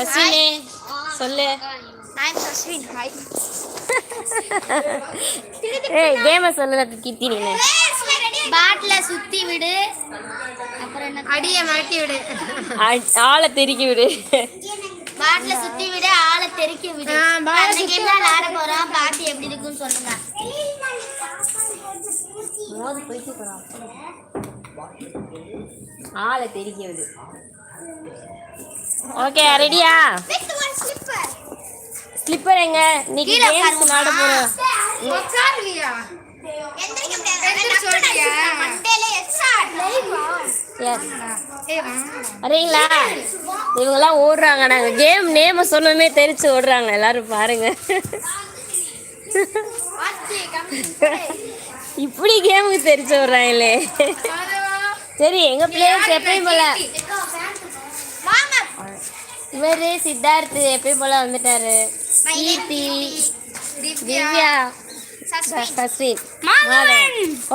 அஸ்வினே சொல்லு. ஏய் கேமை சொல்லல கித்தி நீ பாட்டில சுத்தி விடு. அப்புறம் என்ன? அடிய மாட்டி விடு. ஆளை தெறிக்கி விடு. பாட்டில சுத்தி விடு ஆளை தெறிக்க விடு. ஆ, பாலை அந்த கேம் தான் விளையாட போறோம்? பாட்டு எப்படி இருக்குன்னு சொல்லுங்க. மோது போயிட்டு போறான் ஆளை தெறிக்க விடு. ஓகே ரெடியா ஸ்லிப்பர் எங்க? இன்னைக்கு கேம்ஸ் விளையாட போறோம். வா. வரீங்களா? இவங்கெல்லாம் ஓடுறாங்க. நாங்க கேம் நேம சொன்னமே தெரிச்சு ஓடுறாங்க. எல்லாரும் பாருங்க. இப்படி கேமுக்கு தெரிச்சு ஓடுறாங்களே. சரி எங்க பிளேயர்ஸ் எப்பயும் போல? இவரு சித்தார்த் எப்பயும் போல வந்துட்டாரு. கீர்த்தி திவ்யா சஸ்வின்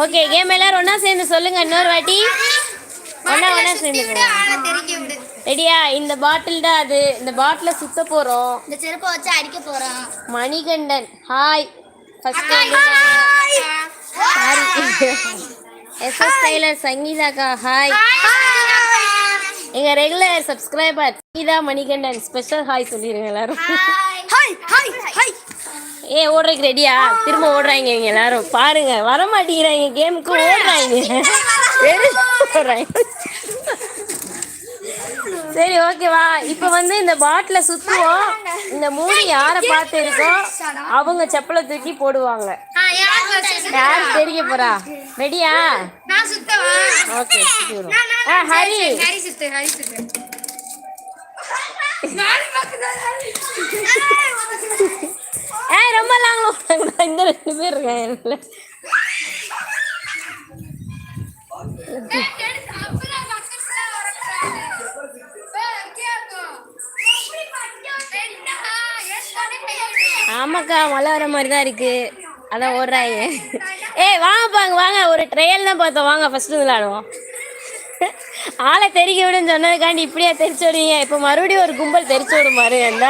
ஓகே கேம் எல்லாரும் ஒண்ணா சேர்ந்து சொல்லுங்க இன்னொரு வாட்டி. ஒண்ணா ஒண்ணா சேர்ந்து ரெடியா இந்த பாட்டில் தான் அது. இந்த பாட்டில சுத்த போறோம். இந்த செருப்பை வச்சு அடிக்க போறோம் Manikandan hi first sorry S S tailor சங்கீதாக்கா hi எங்க regular subscriber Sangeetha Manikandan. Special hi சொல்லிருங்க எல்லாரும். ஹாய் ஹாய் ஹாய் ஏ ஓடுறதுக்கு ரெடியா திரும்ப ஓடுறாங்க இவங்க எல்லாரும். பாருங்க வர மாட்டேங்கிறாங்க கேமுக்கு ஓடுறாங்க. ஓடுறாங்க. சரி ஓகேவா இப்போ வந்து இந்த பாட்டில சுத்துவோம். இந்த மூணு யாரை பார்த்து இருக்கோ அவங்க செப்பலை தூக்கி போடுவாங்க. யார் தெரிய போறா? ரெடியா? ஓகே ஹரி. ஏ ரொம்ப ஓடுறாங்க இந்த ரெண்டு பேர் இருக்காங்க. ஆமாக்கா மழை வர மாதிரி தான் இருக்கு. அதான் ஓடுறாங்க ஏய் வாங்கப்பா அங்க வாங்க. ஒரு ட்ரையல் தான் பார்த்தோம். வாங்க ஃபர்ஸ்ட் விளாடுவோம் ஆளை தெரிக்க விடுன்னு சொன்னதுக்காண்டி இப்படியா தெரிச்சு விடுவீங்க இப்போ மறுபடியும் ஒரு கும்பல் தெரிச்சு விடும் பாரு என்ன?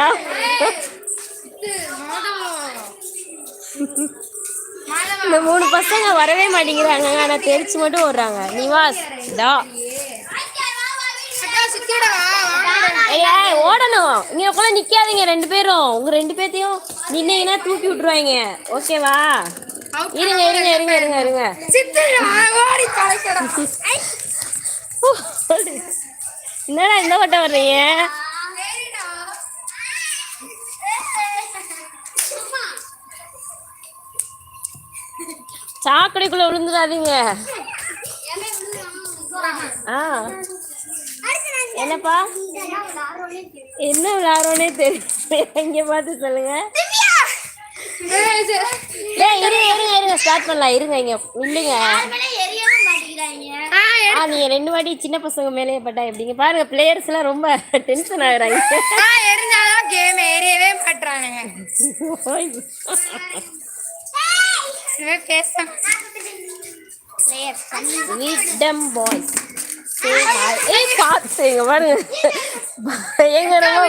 இந்த மூணு பசங்க வரவே மாட்டேங்கிறாங்க. ஆனால் தெரிச்சு மட்டும் ஓடுறாங்க. நிவாஸ் இதா. ஏய் ஓடணும். இங்க கூட நிக்காதீங்க ரெண்டு பேரும். உங்க ரெண்டு பேர்த்தையும் நின்னீங்கன்னா தூக்கி விட்டுருவாங்க. ஓகேவா? இருங்க இருங்க இருங்க இருங்க இருங்க. என்னடா இந்த வட்டம் வர்றீங்க. சாக்கடைக்குள்ள விழுந்துடாதீங்க. ஆ. என்னப்பா? என்ன விளாடுறோன்னே தெரியும் இங்க பார்த்து சொல்லுங்க. இருங்க இருங்க இருங்க ஸ்டார்ட் பண்ணலாம். இருங்க இங்க இல்லைங்க ஆ, நீங்க ரெண்டு வாட்டி சின்ன பசங்க மேலேயே பட்டா எப்படிங்க? பாருங்க பிளேயர்ஸ் எல்லாம் ரொம்ப டென்ஷன் ஆகுறாங்க. எரிஞ்சாலும் கேம் ஏறியவே இவன் பேச பாய்ஸ் ஏய் பார்த்து இங்க பாருங்க பயங்கரமா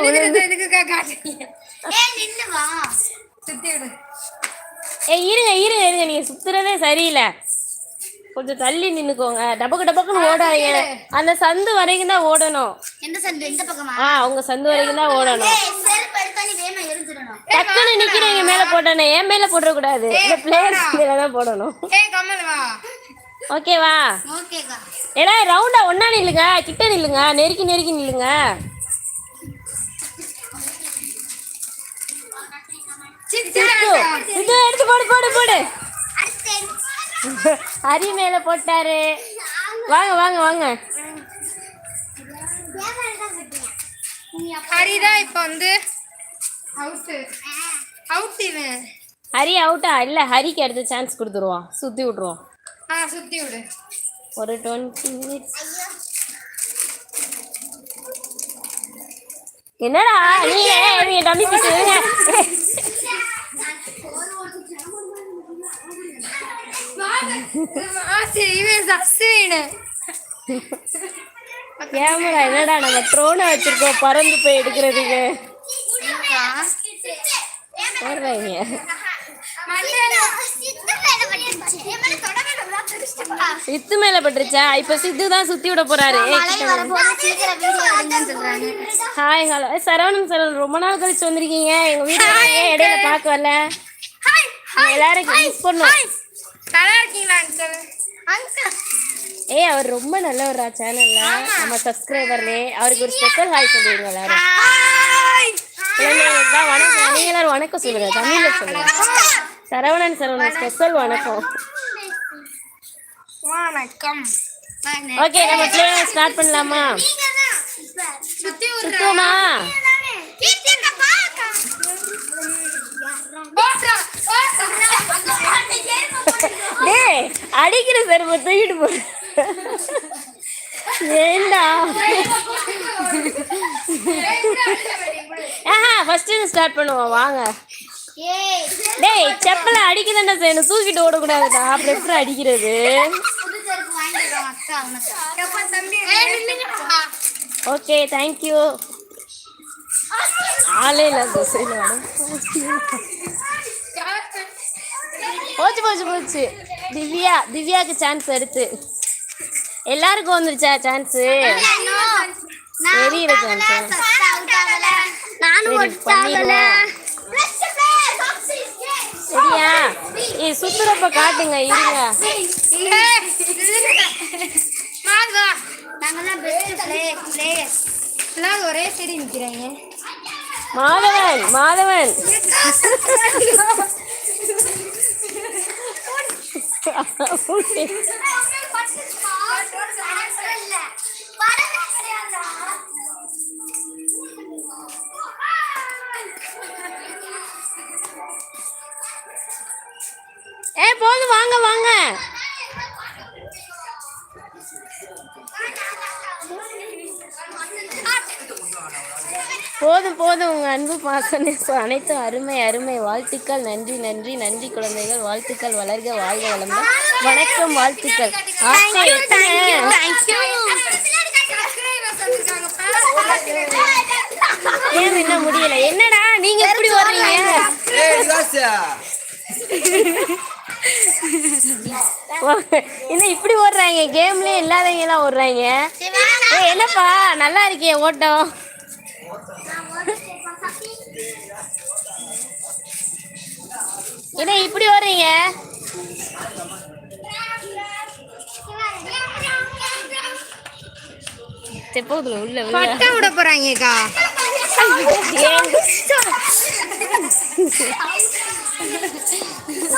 இருங்க இருங்க இருங்க. நீங்க சுத்துறதே சரியில்லை. கொஞ்சம் தள்ளி நின்னுக்கோங்க. டபக்கு டபக்குன்னு ஓடாதீங்க. அந்த சந்து வரைக்கும் தான் ஓடணும். ஆ உங்க சந்து வரைக்கும் தான் ஓடணும். டக்குன்னு நிக்கிறவங்க மேல போட்டணும் என் மேல போடக்கூடாது. இந்த பிளேயர்ஸ் மேல தான் போடணும். ஏய் கம்மல் வா. ஓகேவா ஏடா ரவுண்டா ஒண்ணா நில்லுங்க. கிட்ட நில்லுங்க. நெருக்கி நெருக்கி நில்லுங்க. இது எடுத்து போடு போடு போடு. ஹரி மேல போட்டாரு. வாங்க வாங்க வாங்க. ஹரிதா இப்போ வந்து அவுட்டு அவுட் இவன் ஹரி அவுட்டா இல்ல ஹரிக்கு அடுத்து சான்ஸ் கொடுத்துருவோம். சுத்தி விட்டுருவோம். ஆ சுத்தி விடு. ஒரு டுவெண்ட்டி மினிட்ஸ் என்னடா ஆ சரி இவன் சஸ்வீன் கேமரா என்னடா நம்ம ட்ரோனை வச்சிருக்கோம் பறந்து போய் எடுக்கிறதுக்கு. போடுறாங்க சித்து மேல பட்டுருச்சா? இப்ப சித்து தான் சுத்தி விட போறாரு. ஏய். ஹாய் ஹலோ சரவணன் சரவணன் ரொம்ப நாள் கழிச்சு வந்திருக்கீங்க. எங்க வீட்டுல ஏன் இடையில பார்க்க வரல. எல்லாரும் மிஸ் பண்ணோம். நல்லா இருக்கீங்களா அங்கிள் ஏய் அவர் ரொம்ப நல்லவரா சேனல்ல நம்ம சப்ஸ்கிரைபர்லே அவருக்கு ஒரு ஸ்பெஷல் ஹாய் சொல்லுவீங்க எல்லாரும். வணக்கம். நீங்க எல்லாரும் வணக்கம் சொல்லுங்க. தமிழ்ல சொல்லுங்க. சரவணன் சரவணன் ஸ்பெஷல் வணக்கம். வணக்கம். ஓகே நம்ம பிளே ஸ்டார்ட் பண்ணலாமா? சுத்தி விடுறேன் சுத்துவோமா? டேய் அடிக்கிற செருப்பை தூக்கிட்டு போ. ஏண்டா? ஆஹா ஃபர்ஸ்ட் ஸ்டார்ட் பண்ணுவோம். வாங்க. டேய் செப்பலை அடிக்கதாண்டா செய்யணும் தூக்கிட்டு ஓடக்கூடாதுடா. அப்புறம் எப்படி அடிக்கிறது? ஓகே தேங்க்யூ ஆளே இல்லை அந்த சைடு போச்சு போச்சு போச்சு. திவ்யா திவ்யாக்கு சான்ஸ் எடுத்து. எல்லாருக்கும் வந்துருச்சா சான்ஸு தெரியுற சான்ஸ் நானும் பண்ணிடுவோம் சரியா? ஏய் சுத்துறப்ப காட்டுங்க இருங்க. ஒரே சைடு நிக்கிறாங்க மாதவன். மாதவன். போதும் வாங்க வாங்க. போதும் போதும். உங்க அன்பு பாசனை அனைத்து அனைத்தும் அருமை அருமை. வாழ்த்துக்கள் நன்றி நன்றி நன்றி குழந்தைகள். வாழ்த்துக்கள் வளர்க வாழ்க வளர்ந்த வணக்கம் வாழ்த்துக்கள். எத்தனை? ஏன் என்ன முடியல? என்னடா நீங்க எப்படி வர்றீங்க என்ன இப்படி ஓடுறாங்க? கேம்லயே இல்லாதவங்க எல்லாம் ஓடுறாங்க என்னப்பா? நல்லா இருக்கே ஓட்டம். என்ன இப்படி ஓடுறீங்க? உள்ள பட்டை விட போறாங்கக்கா?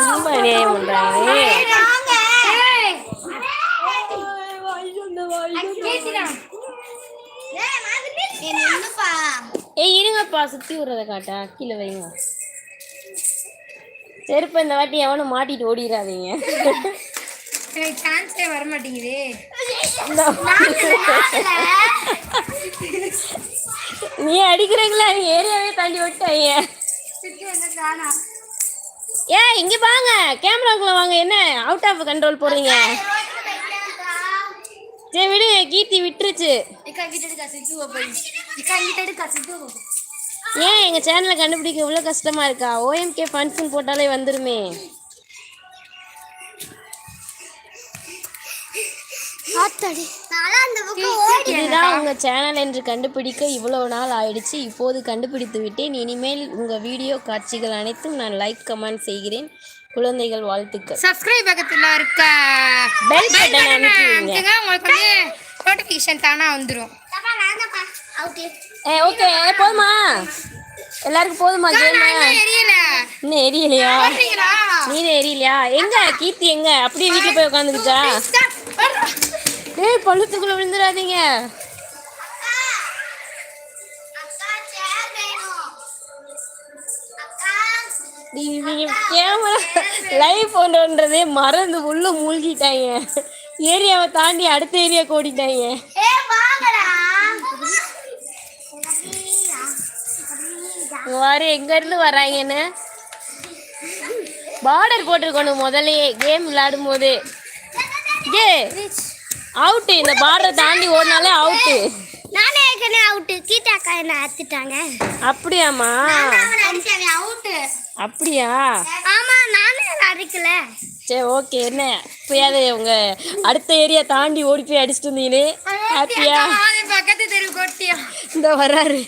ரொம்ப அநியாயம் பண்றாங்க ஏய். இருங்கப்பா. சுத்தி விடுறத காட்டா. கீழே வைங்க செருப்பு இந்த வாட்டி எவனும் மாட்டிட்டு ஓடிடாதீங்க சான்ஸே வர மாட்டேங்குது நீ அடிக்கிறீங்களா? நீ ஏரியாவே தாண்டி விட்டாங்க ஏ இங்க வாங்க. கேமராக்குள்ள வாங்க. என்ன அவுட் ஆஃப் கண்ட்ரோல் போடுறீங்க? சரி விடுங்க கீர்த்தி விட்டுருச்சு. ஏன் எங்க சேனலை கண்டுபிடிக்க இவ்வளோ கஷ்டமா இருக்கா? ஓஎம்கே ஃபண்ட்ஸ்னு போட்டாலே வந்துருமே. இதுதான் உங்க சேனல் என்று கண்டுபிடிக்க இவ்வளவு நாள் ஆயிடுச்சு. இப்போது கண்டுபிடித்து விட்டேன். இனிமேல் உங்க வீடியோ காட்சிகள் அனைத்தும் நான் லைக் கமெண்ட் செய்கிறேன். குழந்தைகள் வாழ்த்துக்கள். சப்ஸ்கிரைப் பக்கத்துல இருக்க வைங்க. அமுக்குங்க, உங்களுக்கு வந்து நோட்டிஃபிகேஷன் தானா வந்துடும் ஏ ஓகே போதுமா? எல்லாருக்கும் போதுமா கேம்? இன்னும் எரியலையா? நீர் எரியலையா? எங்க கீர்த்தி எங்க? அப்படியே வீட்டுல போய் உட்காந்துக்கிச்சா ஏய் பழுத்துக்குள்ள விழுந்துடாதீங்க. கேமரா லைவ் பண்ணுன்றதே மறந்து உள்ள மூழ்கிட்டாங்க. ஏரியாவை தாண்டி அடுத்த ஏரியா ஓடிட்டாங்க. வாரு எங்க இருந்து வராங்கன்னு பார்டர் போட்டிருக்கணும் முதல்லையே கேம் விளையாடும் போது ஏ அவுட்டு இந்த பார்டரை தாண்டி ஓடினாலே அவுட்டு நானே ஏற்கனவே அவுட்டு கீட்டாக்கா என்ன அத்துட்டாங்க அப்படியாம்மா? அவுட்டு அப்படியா? ஆமா நானே அடிக்கல சரி ஓகே என்ன? இப்பயாவது உங்க அடுத்த ஏரியா தாண்டி ஓடி போய் அடிச்சிட்டு இருந்தீங்களே ஹாப்பியா பக்கத்து தெரு கொட்டியா இந்த பேடு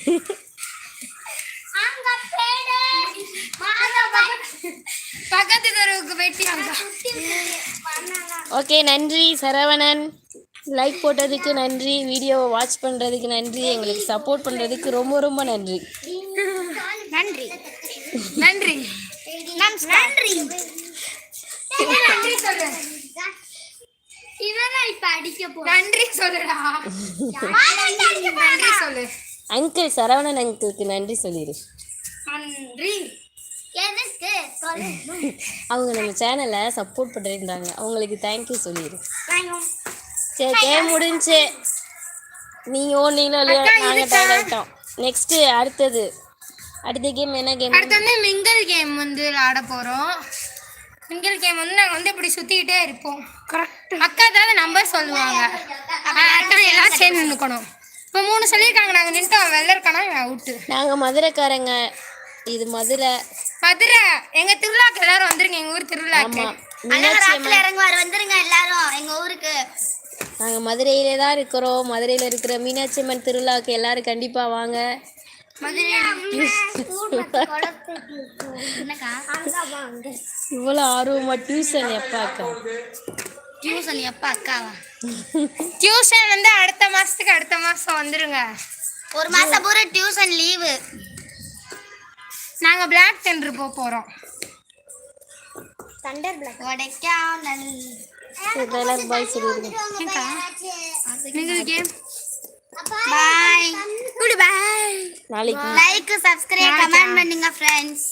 பக்கத்து தெருவுக்கு ஓகே நன்றி சரவணன். லைக் போட்டதுக்கு நன்றி. வீடியோவை வாட்ச் பண்ணுறதுக்கு நன்றி. எங்களுக்கு சப்போர்ட் பண்ணுறதுக்கு ரொம்ப ரொம்ப நன்றி. நன்றி. நன்றி. நன்றி. நன்றி சொல்லு இவன் இப்ப அடிக்க போறான். நன்றி சொல்லுடா நன்றி சொல்லு. அங்கிள் சரவணன் அங்கிளுக்கு நன்றி சொல்லிடு அவங்க நம்ம சேனலை சப்போர்ட் பண்ணியிருந்தாங்க அவங்களுக்கு தேங்க்யூ சொல்லிடு. சரி கேம் முடிஞ்சு. நீங்கள் ஓடுனீங்களோ இல்லையோ நாங்கள் இதுக்கா? டயர்ட் நெக்ஸ்ட்டு அடுத்தது. அடுத்த கேம் என்ன கேம் அடுத்து வந்து மிங்கல் கேம் வந்து விளாட போகிறோம் மிங்கல் கேம் வந்து நாங்கள் வந்து இப்படி சுற்றிக்கிட்டே இருப்போம். கரெக்ட் அக்கா ஏதாவது நம்பர் சொல்லுவாங்க. அக்கா எல்லாம் சேர்ந்து நின்றுக்கணும் இப்போ மூணு சொல்லியிருக்காங்க. நாங்கள் நின்றுட்டு அவன் வெளில இருக்கானா? அவுட்டு நாங்கள் மதுரைக்காரங்க. இது மதுரை. மதுரை. எங்கள் திருவிழாக்கு எல்லாரும் வந்துருங்க. எங்கள் ஊர் திருவிழாக்கு. ஆத்துல இறங்குவார். வந்துருங்க எல்லாரும். எங்க ஊருக்கு. நாங்கள் மதுரையிலே தான் இருக்கிறோம். மதுரையில் இருக்கிற மீனாட்சி அம்மன் திருவிழாவுக்கு எல்லாரும் கண்டிப்பாக வாங்க. இவ்வளோ ஆர்வமாக டியூஷன் எப்பாக்கா டியூசன் எப்ப அக்காவா? டியூஷன் வந்து அடுத்த மாதத்துக்கு அடுத்த மாதம் வந்துருங்க. ஒரு மாசம் பூரா டியூஷன் லீவு நாங்கள் பிளாக் டெண்டர் போக போகிறோம் தண்டர் பிளாக் கொடைக்கானல் எல்லாரும் பாய் சொல்லிடுங்க மிங்கல் கேம் பாய் குடி பாய் நாளைக்கு. லைக் சப்ஸ்கிரைப் கமெண்ட் பண்ணுங்க ஃப்ரெண்ட்ஸ்